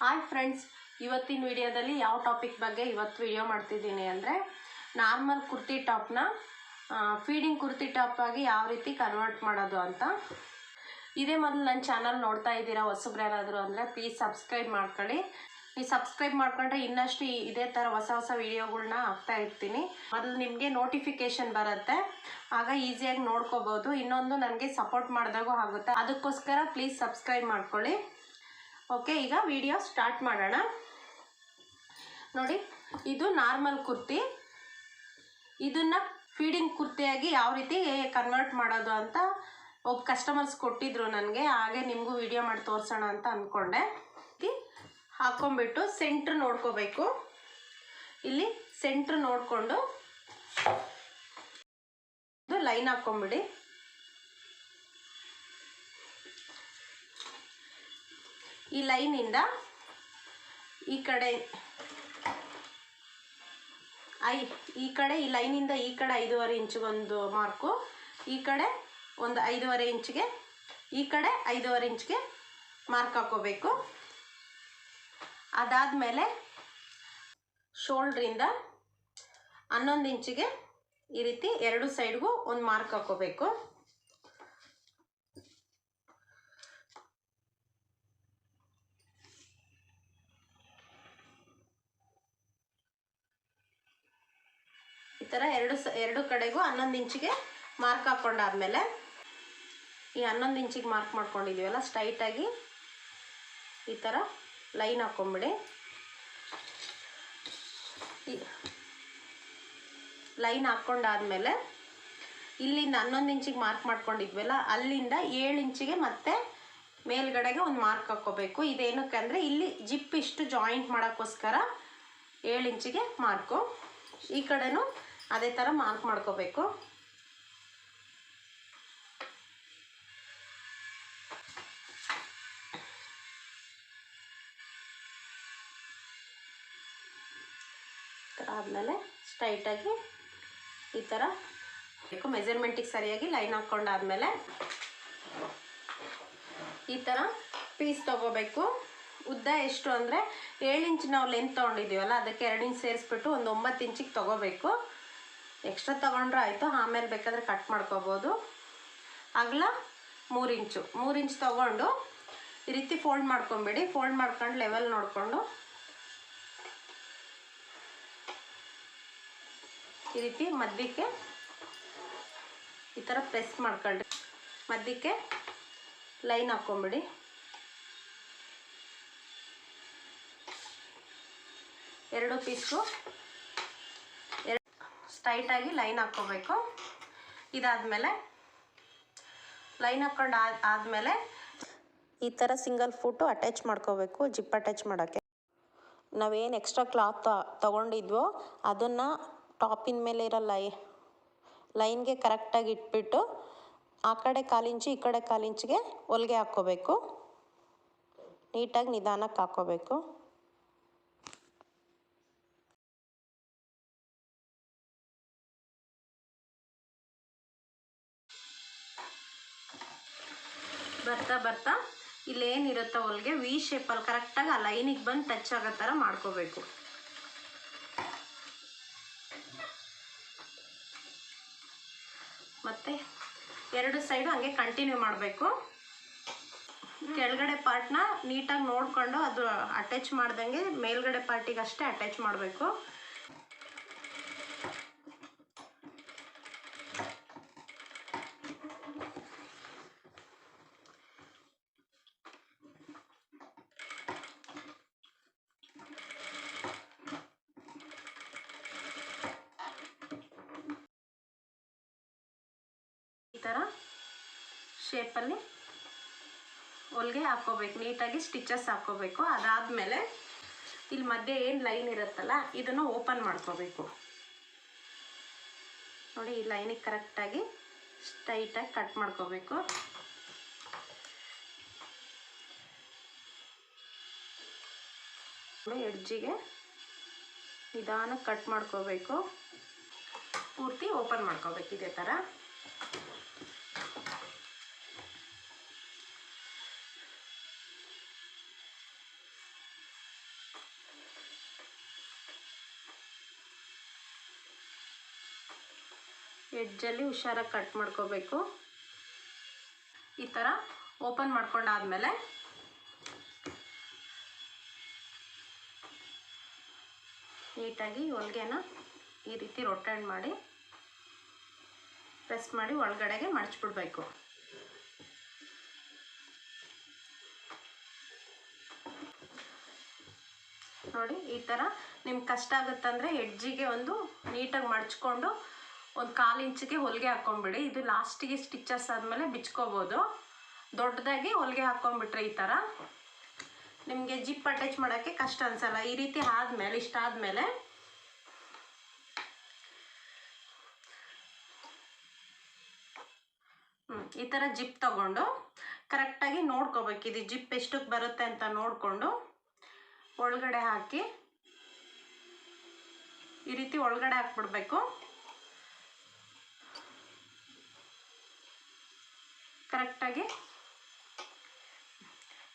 Hi friends ಇವತ್ತಿನ ವಿಡಿಯೋದಲ್ಲಿ ಯಾವ ಟಾಪಿಕ್ ಬಗ್ಗೆ ಇವತ್ತು ವಿಡಿಯೋ ಮಾಡ್ತಿದ್ದೀನಿ ಅಂದರೆ ನಾರ್ಮಲ್ ಕುರ್ತಿ ಟಾಪ್ನ ಫೀಡಿಂಗ್ ಕುರ್ತಿ ಟಾಪ್ ಆಗಿ ಯಾವ ರೀತಿ ಕನ್ವರ್ಟ್ ಮಾಡೋದು ಅಂತ. ಇದೇ ಮೊದಲು ನನ್ನ ಚಾನಲ್ ನೋಡ್ತಾ ಇದ್ದೀರಾ ಹೊಸಬ್ರು ಯಾರಾದರೂ ಅಂದರೆ ಪ್ಲೀಸ್ ಸಬ್ಸ್ಕ್ರೈಬ್ ಮಾಡ್ಕೊಳ್ಳಿ. ನೀವು ಸಬ್ಸ್ಕ್ರೈಬ್ ಮಾಡ್ಕೊಂಡ್ರೆ ಇನ್ನಷ್ಟು ಇದೇ ಥರ ಹೊಸ ಹೊಸ ವೀಡಿಯೋಗಳ್ನ ಹಾಕ್ತಾ ಇರ್ತೀನಿ. ಮೊದಲು ನಿಮಗೆ ನೋಟಿಫಿಕೇಷನ್ ಬರುತ್ತೆ. ಆಗ ಈಸಿಯಾಗಿ ನೋಡ್ಕೋಬೋದು. ಇನ್ನೊಂದು ನನಗೆ ಸಪೋರ್ಟ್ ಮಾಡಿದಾಗೂ ಆಗುತ್ತೆ. ಅದಕ್ಕೋಸ್ಕರ ಪ್ಲೀಸ್ ಸಬ್ಸ್ಕ್ರೈಬ್ ಮಾಡ್ಕೊಳ್ಳಿ. ಓಕೆ, ಈಗ ವಿಡಿಯೋ ಸ್ಟಾರ್ಟ್ ಮಾಡೋಣ. ನೋಡಿ, ಇದು ನಾರ್ಮಲ್ ಕುರ್ತಿ. ಇದನ್ನು ಫೀಡಿಂಗ್ ಕುರ್ತಿಯಾಗಿ ಯಾವ ರೀತಿ ಕನ್ವರ್ಟ್ ಮಾಡೋದು ಅಂತ ಒಬ್ಬ ಕಸ್ಟಮರ್ಸ್ ಕೊಟ್ಟಿದ್ರು ನನಗೆ, ಹಾಗೆ ನಿಮಗೂ ವಿಡಿಯೋ ಮಾಡಿ ತೋರಿಸೋಣ ಅಂತ ಅಂದ್ಕೊಂಡೆ ಹಾಕ್ಕೊಂಬಿಟ್ಟು ಸೆಂಟ್ರ್ ನೋಡ್ಕೋಬೇಕು. ಇಲ್ಲಿ ಸೆಂಟ್ರ್ ನೋಡಿಕೊಂಡು ಲೈನ್ ಹಾಕ್ಕೊಂಬಿಡಿ ಈ ಲೈನಿಂದ ಈ ಕಡೆ, ಐ, ಈ ಕಡೆ, ಈ ಲೈನಿಂದ ಈ ಕಡೆ ಐದೂವರೆ ಇಂಚಿಗೊಂದು ಮಾರ್ಕು ಈ ಕಡೆ ಒಂದು ಐದೂವರೆ ಇಂಚಿಗೆ, ಈ ಕಡೆ ಐದೂವರೆ ಇಂಚಿಗೆ ಮಾರ್ಕ್ ಹಾಕೋಬೇಕು. ಅದಾದಮೇಲೆ ಶೋಲ್ಡ್ರಿಂದ ಹನ್ನೊಂದು ಇಂಚಿಗೆ ಈ ರೀತಿ ಎರಡು ಸೈಡ್ಗೂ ಒಂದು ಮಾರ್ಕ್ ಹಾಕೋಬೇಕು. ಈ ಥರ ಎರಡು ಸ, ಎರಡು ಕಡೆಗೂ ಹನ್ನೊಂದು ಇಂಚಿಗೆ ಮಾರ್ಕ್ ಹಾಕ್ಕೊಂಡಾದ್ಮೇಲೆ ಈ ಹನ್ನೊಂದು ಇಂಚಿಗೆ ಮಾರ್ಕ್ ಮಾಡ್ಕೊಂಡಿದ್ದೀವಲ್ಲ ಸ್ಟ್ರೈಟಾಗಿ ಈ ಥರ ಲೈನ್ ಹಾಕ್ಕೊಂಬಿಡಿ ಲೈನ್ ಹಾಕ್ಕೊಂಡಾದ್ಮೇಲೆ ಇಲ್ಲಿಂದ ಹನ್ನೊಂದು ಇಂಚಿಗೆ ಮಾರ್ಕ್ ಮಾಡ್ಕೊಂಡಿದ್ವಲ್ಲ, ಅಲ್ಲಿಂದ ಏಳು ಇಂಚಿಗೆ ಮತ್ತೆ ಮೇಲ್ಗಡೆಗೆ ಒಂದು ಮಾರ್ಕ್ ಹಾಕ್ಕೋಬೇಕು ಇದೇನಕ್ಕೆ ಅಂದರೆ ಇಲ್ಲಿ ಜಿಪ್ ಇಷ್ಟು ಜಾಯಿಂಟ್ ಮಾಡೋಕ್ಕೋಸ್ಕರ ಏಳು ಇಂಚಿಗೆ ಮಾರ್ಕು ಈ ಕಡೆನೂ ಅದೇ ಥರ ಮಾರ್ಕ್ ಮಾಡ್ಕೋಬೇಕು. ಆದಮೇಲೆ ಸ್ಟ್ರೈಟಾಗಿ ಈ ಥರ ಬೇಕು. ಮೆಜರ್ಮೆಂಟಿಗೆ ಸರಿಯಾಗಿ ಲೈನ್ ಹಾಕ್ಕೊಂಡಾದ್ಮೇಲೆ ಈ ಥರ ಪೀಸ್ ತೊಗೋಬೇಕು. ಉದ್ದ ಎಷ್ಟು ಅಂದರೆ ಏಳು ಇಂಚ್ ನಾವು ಲೆಂತ್ ತೊಗೊಂಡಿದ್ದೀವಲ್ಲ, ಅದಕ್ಕೆ ಎರಡು ಇಂಚ್ ಸೇರಿಸ್ಬಿಟ್ಟು ಒಂದು ಒಂಬತ್ತು ಇಂಚಿಗೆ ತೊಗೋಬೇಕು. ಎಕ್ಸ್ಟ್ರಾ ತೊಗೊಂಡ್ರೆ ಆಯಿತು, ಆಮೇಲೆ ಬೇಕಾದರೆ ಕಟ್ ಮಾಡ್ಕೋಬೋದು. ಅಗಲ ಮೂರು ಇಂಚು, ಮೂರು ಇಂಚ್ ತೊಗೊಂಡು ಈ ರೀತಿ ಫೋಲ್ಡ್ ಮಾಡ್ಕೊಬೇಡಿ. ಫೋಲ್ಡ್ ಮಾಡ್ಕೊಂಡು ಲೆವೆಲ್ ನೋಡಿಕೊಂಡು ಈ ರೀತಿ ಮಧ್ಯಕ್ಕೆ ಈ ಥರ ಪ್ರೆಸ್ ಮಾಡ್ಕೊಳ್ರಿ. ಮಧ್ಯಕ್ಕೆ ಲೈನ್ ಹಾಕ್ಕೊಂಬಿಡಿ ಎರಡು ಪೀಸು ಸ್ಟ್ರೈಟಾಗಿ ಲೈನ್ ಹಾಕ್ಕೋಬೇಕು. ಇದಾದಮೇಲೆ ಲೈನ್ ಹಾಕ್ಕೊಂಡು ಆದ ಆದಮೇಲೆ ಈ ಥರ ಸಿಂಗಲ್ ಫುಟು ಅಟ್ಯಾಚ್ ಮಾಡ್ಕೋಬೇಕು ಜಿಪ್ ಅಟ್ಯಾಚ್ ಮಾಡೋಕ್ಕೆ. ನಾವೇನು ಎಕ್ಸ್ಟ್ರಾ ಕ್ಲಾತ್ ತಗೊಂಡಿದ್ವೋ ಅದನ್ನು ಟಾಪಿನ ಮೇಲೆ ಇರೋ ಲೈ ಲೈನ್ಗೆ ಕರೆಕ್ಟಾಗಿ ಇಟ್ಬಿಟ್ಟು ಆ ಕಡೆ ಕಾಲಿಂಚು ಈ ಕಡೆ ಕಾಲಿಂಚಿಗೆ ಹೊಲಿಗೆ ಹಾಕ್ಕೋಬೇಕು. ನೀಟಾಗಿ ನಿಧಾನಕ್ಕೆ ಹಾಕ್ಕೋಬೇಕು. ಬರ್ತಾ ಬರ್ತಾ ಇಲ್ಲೇನಿರುತ್ತೋ ಹೊಲಿಗೆ ವಿ ಶೇಪಲ್ಲಿ ಕರೆಕ್ಟಾಗಿ ಆ ಲೈನಿಗೆ ಬಂದು ಟಚ್ ಆಗೋ ಥರ ಮಾಡ್ಕೋಬೇಕು. ಮತ್ತೆ ಎರಡು ಸೈಡು ಹಂಗೆ ಕಂಟಿನ್ಯೂ ಮಾಡಬೇಕು. ಕೆಳಗಡೆ ಪಾರ್ಟ್ನ ನೀಟಾಗಿ ನೋಡಿಕೊಂಡು ಅದು ಅಟ್ಯಾಚ್ ಮಾಡ್ದಂಗೆ ಮೇಲ್ಗಡೆ ಪಾರ್ಟಿಗೆ ಅಷ್ಟೇ ಅಟ್ಯಾಚ್ ಮಾಡಬೇಕು. ಥರ ಶೇಪಲ್ಲಿ ಹೊಲಿಗೆ ಹಾಕ್ಕೋಬೇಕು. ನೀಟಾಗಿ ಸ್ಟಿಚಸ್ ಹಾಕ್ಕೋಬೇಕು. ಅದಾದಮೇಲೆ ಇಲ್ಲಿ ಮಧ್ಯೆ ಏನು ಲೈನ್ ಇರುತ್ತಲ್ಲ, ಇದನ್ನು ಓಪನ್ ಮಾಡ್ಕೋಬೇಕು. ನೋಡಿ, ಈ ಲೈನಿಗೆ ಕರೆಕ್ಟಾಗಿ ಸ್ಟ್ರೈಟಾಗಿ ಕಟ್ ಮಾಡ್ಕೋಬೇಕು. ಎಡ್ಜಿಗೆ ನಿಧಾನಕ್ಕೆ ಕಟ್ ಮಾಡ್ಕೋಬೇಕು. ಪೂರ್ತಿ ಓಪನ್ ಮಾಡ್ಕೋಬೇಕು ಇದೇ ಥರ ಎಡ್ಜಲ್ಲಿ ಹುಷಾರಾಗಿ ಕಟ್ ಮಾಡ್ಕೋಬೇಕು. ಈ ಥರ ಓಪನ್ ಮಾಡ್ಕೊಂಡಾದ್ಮೇಲೆ ನೀಟಾಗಿ ಹೊಲಿಗೆನ ಈ ರೀತಿ ರೊಟೇಟ್ ಮಾಡಿ ಪ್ರೆಸ್ ಮಾಡಿ ಒಳಗಡೆಗೆ ಮಡಚ್ಬಿಡ್ಬೇಕು ನೋಡಿ, ಈ ಥರ ನಿಮ್ಗೆ ಕಷ್ಟ ಆಗುತ್ತಂದರೆ ಎಡ್ಜಿಗೆ ಒಂದು ನೀಟಾಗಿ ಮಡ್ಚ್ಕೊಂಡು ಒಂದು ಕಾಲು ಇಂಚಿಗೆ ಹೊಲಿಗೆ ಹಾಕ್ಕೊಂಬಿಡಿ ಇದು ಲಾಸ್ಟಿಗೆ ಸ್ಟಿಚಸ್ ಆದಮೇಲೆ ಬಿಚ್ಕೋಬೋದು. ದೊಡ್ಡದಾಗಿ ಹೊಲಿಗೆ ಹಾಕ್ಕೊಂಬಿಟ್ರೆ ಈ ಥರ ನಿಮಗೆ ಜಿಪ್ ಅಟ್ಯಾಚ್ ಮಾಡೋಕ್ಕೆ ಕಷ್ಟ ಅನ್ಸಲ್ಲ. ಈ ರೀತಿ ಆದಮೇಲೆ, ಇಷ್ಟ ಆದಮೇಲೆ. ಈ ಥರ ಜಿಪ್ ತಗೊಂಡು ಕರೆಕ್ಟಾಗಿ ನೋಡ್ಕೋಬೇಕು. ಇದು ಜಿಪ್ ಎಷ್ಟಕ್ಕೆ ಬರುತ್ತೆ ಅಂತ ನೋಡಿಕೊಂಡು ಒಳಗಡೆ ಹಾಕಿ ಈ ರೀತಿ ಒಳಗಡೆ ಹಾಕ್ಬಿಡ್ಬೇಕು. ಕರೆಕ್ಟಾಗಿ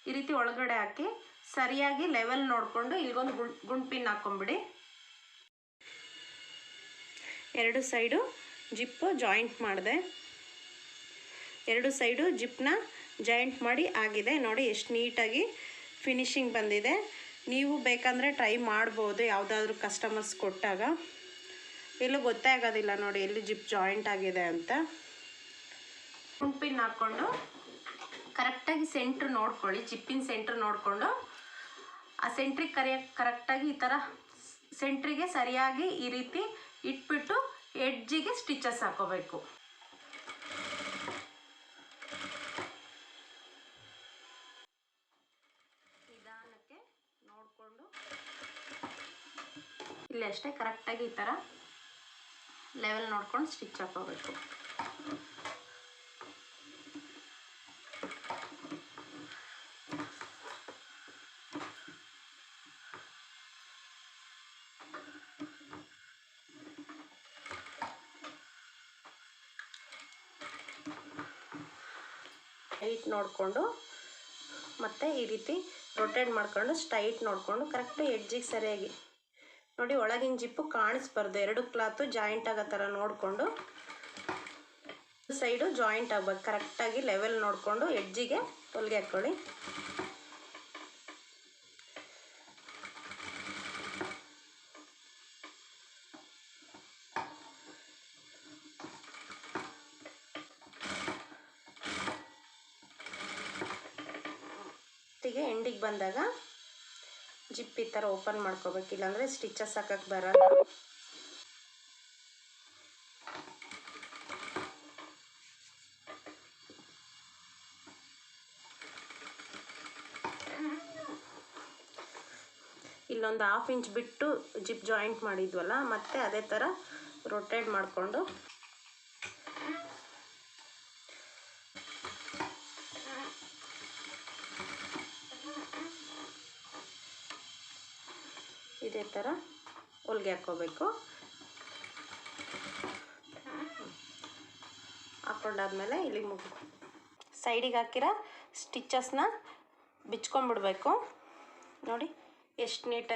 ಈ ರೀತಿ ಒಳಗಡೆ ಹಾಕಿ ಸರಿಯಾಗಿ ಲೆವೆಲ್ ನೋಡಿಕೊಂಡು ಇಲ್ಗೊಂದು ಗುಂಡ್ ಗುಂಡ್ ಪಿನ್ ಹಾಕ್ಕೊಂಬಿಡಿ ಎರಡು ಸೈಡು ಜಿಪ್ಪು ಜಾಯಿಂಟ್ ಮಾಡಿದೆ. ಎರಡು ಸೈಡು ಜಿಪ್ನ ಜಾಯಿಂಟ್ ಮಾಡಿ ಆಗಿದೆ. ನೋಡಿ ಎಷ್ಟು ನೀಟಾಗಿ ಫಿನಿಶಿಂಗ್ ಬಂದಿದೆ. ನೀವು ಬೇಕಂದರೆ ಟ್ರೈ ಮಾಡ್ಬೋದು ಯಾವುದಾದ್ರೂ ಕಸ್ಟಮರ್ಸ್ ಕೊಟ್ಟಾಗ. ಎಲ್ಲೂ ಗೊತ್ತೇ ಆಗೋದಿಲ್ಲ ನೋಡಿ ಎಲ್ಲಿ ಜಿಪ್ ಜಾಯಿಂಟ್ ಆಗಿದೆ ಅಂತ. ಪಿನ್ ಹಾಕ್ಕೊಂಡು ಕರೆಕ್ಟಾಗಿ ಸೆಂಟ್ರ್ ನೋಡ್ಕೊಳ್ಳಿ, ಚಿಪ್ಪಿನ ಸೆಂಟ್ರ್ ನೋಡಿಕೊಂಡು. ಆ ಸೆಂಟ್ರಿಗೆ ಕರೆಯ ಕರೆಕ್ಟಾಗಿ ಈ ಥರ ಸೆಂಟ್ರಿಗೆ ಸರಿಯಾಗಿ ಈ ರೀತಿ ಇಟ್ಬಿಟ್ಟು ಎಡ್ಜಿಗೆ ಸ್ಟಿಚಸ್ ಹಾಕೋಬೇಕು. ನಿಧಾನಕ್ಕೆ ನೋಡಿಕೊಂಡು. ಇಲ್ಲಿ ಅಷ್ಟೇ ಕರೆಕ್ಟಾಗಿ ಈ ಥರ ಲೆವೆಲ್ ನೋಡ್ಕೊಂಡು ಸ್ಟಿಚ್ ಹಾಕೋಬೇಕು. ಹೈಟ್ ನೋಡಿಕೊಂಡು ಮತ್ತು ಈ ರೀತಿ ರೊಟೇಟ್ ಮಾಡ್ಕೊಂಡು ಸ್ಟೈಟ್ ನೋಡಿಕೊಂಡು ಕರೆಕ್ಟ್ ಎಡ್ಜಿಗೆ ಸರಿಯಾಗಿ ನೋಡಿ ಒಳಗಿನ ಜಿಪ್ಪು ಕಾಣಿಸ್ಬಾರ್ದು. ಎರಡು ಕ್ಲಾತು ಜಾಯಿಂಟ್ ಆಗೋ ಥರ ನೋಡಿಕೊಂಡು ಸೈಡು ಜಾಯಿಂಟ್ ಆಗ್ಬೇಕು. ಕರೆಕ್ಟಾಗಿ ಲೆವೆಲ್ ನೋಡಿಕೊಂಡು ಎಡ್ಜಿಗೆ ಹೊಲಿಗೆ ಹಾಕ್ಕೊಳ್ಳಿ ಲಾಸ್ಟಿಗೆ ಎಂಡಿಗೆ ಬಂದಾಗ ಜಿಪ್ ಈ ಥರ ಓಪನ್ ಮಾಡ್ಕೋಬೇಕು, ಇಲ್ಲಾಂದರೆ ಸ್ಟಿಚಸ್ ಹಾಕಕ್ಕೆ ಬರಲ್ಲ. ಇಲ್ಲೊಂದು ಹಾಫ್ ಇಂಚ್ ಬಿಟ್ಟು ಜಿಪ್ ಜಾಯಿಂಟ್ ಮಾಡಿದ್ವಲ್ಲ, ಮತ್ತೆ ಅದೇ ಥರ ರೊಟೇಟ್ ಮಾಡಿಕೊಂಡು ಇದೇ ಥರ ಹೊಲಿಗೆ ಹಾಕ್ಕೋಬೇಕು. ಹಾಕ್ಕೊಂಡಾದ್ಮೇಲೆ ಇಲ್ಲಿ ಮುಗಿ, ಸೈಡಿಗೆ ಹಾಕಿರೋ ಸ್ಟಿಚಸ್ನ ಬಿಚ್ಕೊಂಡ್ಬಿಡ್ಬೇಕು. ನೋಡಿ, ಎಷ್ಟು ನೀಟ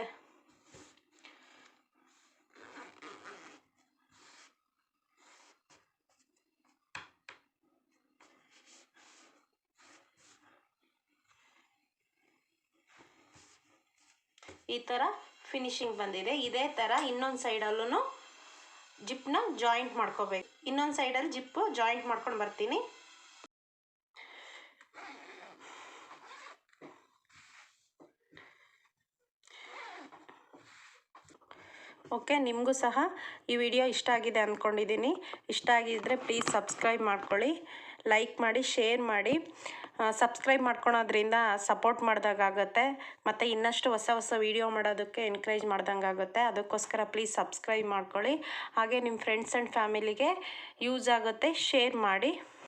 ಈ ಥರ ಫಿನಿಶಿಂಗ್ ಬಂದಿದೆ. ಇದೇ ಥರ ಇನ್ನೊಂದು ಸೈಡಲ್ಲೂ ಜಿಪ್ನ ಜಾಯಿಂಟ್ ಮಾಡ್ಕೋಬೇಕು. ಇನ್ನೊಂದು ಸೈಡಲ್ಲಿ ಜಿಪ್ಪು ಜಾಯಿಂಟ್ ಮಾಡ್ಕೊಂಡು ಬರ್ತೀನಿ. ಓಕೆ, ನಿಮಗೂ ಸಹ ಈ ವಿಡಿಯೋ ಇಷ್ಟ ಆಗಿದೆ ಅಂದ್ಕೊಂಡಿದ್ದೀನಿ. ಇಷ್ಟ ಆಗಿದ್ದರೆ ಪ್ಲೀಸ್ ಸಬ್ಸ್ಕ್ರೈಬ್ ಮಾಡ್ಕೊಳ್ಳಿ, ಲೈಕ್ ಮಾಡಿ, ಶೇರ್ ಮಾಡಿ. ಸಬ್ಸ್ಕ್ರೈಬ್ ಮಾಡ್ಕೊಳೋದ್ರಿಂದ ಸಪೋರ್ಟ್ ಮಾಡ್ದಾಗುತ್ತೆ ಮತ್ತು ಇನ್ನಷ್ಟು ಹೊಸ ಹೊಸ ವೀಡಿಯೋ ಮಾಡೋದಕ್ಕೆ ಎನ್ಕರೇಜ್ ಮಾಡ್ದಂಗೆ ಆಗುತ್ತೆ ಅದಕ್ಕೋಸ್ಕರ ಪ್ಲೀಸ್ ಸಬ್ಸ್ಕ್ರೈಬ್ ಮಾಡ್ಕೊಳ್ಳಿ. ಹಾಗೆ ನಿಮ್ಮ ಫ್ರೆಂಡ್ಸ್ ಆ್ಯಂಡ್ ಫ್ಯಾಮಿಲಿಗೆ ಯೂಸ್ ಆಗುತ್ತೆ ಶೇರ್ ಮಾಡಿ.